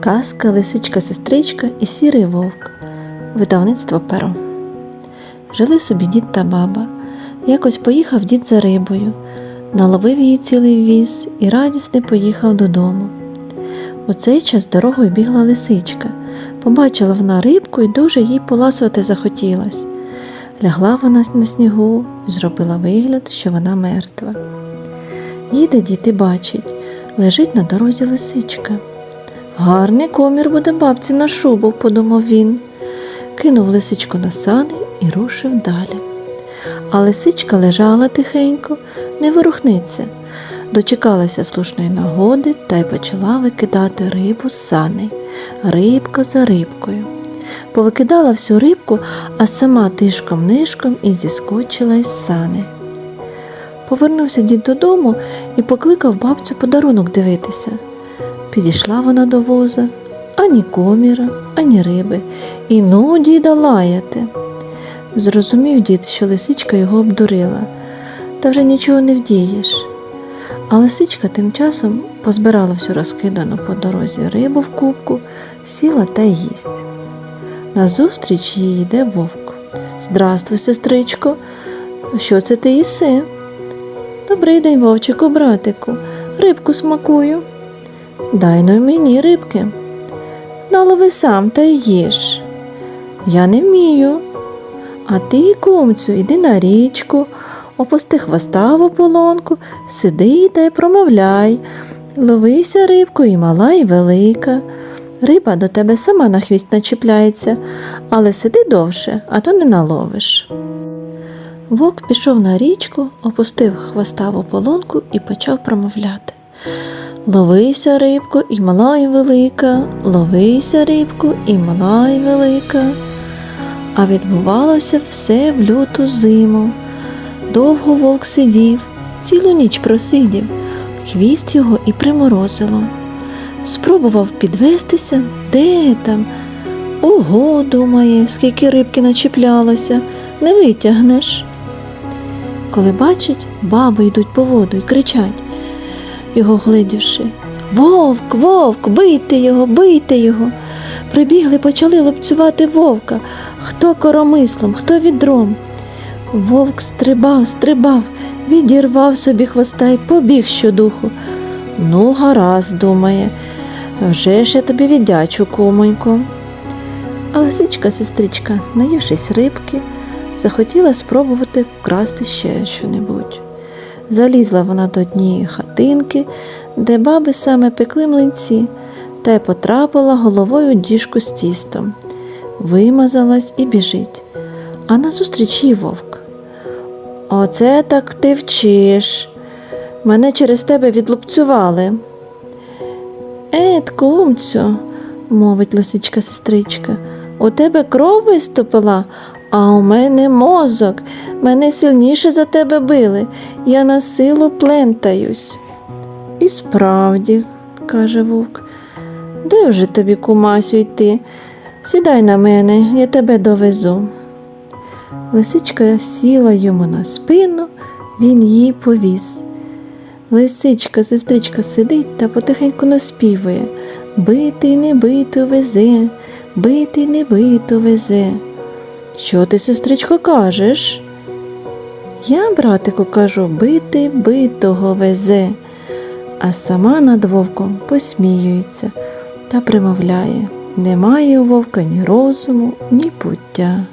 Казка, лисичка, сестричка і сірий вовк. Видавництво перо. Жили собі дід та баба. Якось поїхав дід за рибою, наловив її цілий віз і радісний поїхав додому. У цей час дорогою бігла лисичка. Побачила вона рибку і дуже їй поласувати захотілось. Лягла вона на снігу і зробила вигляд, що вона мертва. Їде дід і бачить, лежить на дорозі лисичка. Гарний комір буде бабці на шубу, подумав він. Кинув лисичку на сани і рушив далі. А лисичка лежала тихенько, не ворухнеться. Дочекалася слушної нагоди та й почала викидати рибу з саней, рибка за рибкою. Повикидала всю рибку, а сама тишком нишком і зіскочила із сани. Повернувся дід додому і покликав бабцю подарунок дивитися. Підійшла вона до воза, ані коміра, ані риби, і ну діда лаяти. Зрозумів дід, що лисичка його обдурила, та вже нічого не вдієш. А лисичка тим часом позбирала всю розкидану по дорозі рибу в кубку, сіла та їсть. Назустріч їй йде вовк. Здрастуй, сестричко, що це ти їси? Добрий день, вовчику, братику, рибку смакую. Дай но мені рибки. Налови сам та й їж. Я не вмію. А ти, кумцю, іди на річку, опусти хвоста в ополонку, сиди та й промовляй. Ловися рибку і мала, і велика. Риба до тебе сама на хвіст начіпляється, але сиди довше, а то не наловиш. Вовк пішов на річку, опустив хвоста в ополонку і почав промовляти. Ловися, рибко, і мала, і велика, ловися, рибко, і мала, і велика. А відбувалося все в люту зиму. Довго вовк сидів, цілу ніч просидів, хвіст його і приморозило. Спробував підвестися, де там. Ого, думає, скільки рибки начіплялося, не витягнеш. Коли бачить, баби йдуть по воду і кричать, його глидівши. Вовк, вовк, бийте його, бийте його. Прибігли, почали лупцювати вовка, хто коромислом, хто відром. Вовк стрибав, стрибав, відірвав собі хвоста й побіг щодуху. Ну, гаразд, думає, вже ж я тобі віддячу, кумоньку. А лисичка, сестричка, наївшись рибки, захотіла спробувати вкрасти ще щонебудь. Залізла вона до однієї хатинки, де баби саме пекли млинці, та й потрапила головою діжку з тістом. Вимазалась і біжить. А назустріч їй вовк. Оце так ти вчиш. Мене через тебе відлупцювали. Ет, кумцю, мовить лисичка сестричка, у тебе кров виступила, а у мене мозок. Мене сильніше за тебе били. Я на силу плентаюсь. І справді, каже вовк, де вже тобі, кумасю, йти? Сідай на мене, я тебе довезу. Лисичка сіла йому на спину, він її повіз. Лисичка, сестричка сидить та потихеньку наспівує Бити не бито везе, бити не бито везе. Що ти, сестричко, кажеш? Я, братику, кажу, бити битого везе, а сама над вовком посміюється та примовляє немає у вовка ні розуму, ні пуття.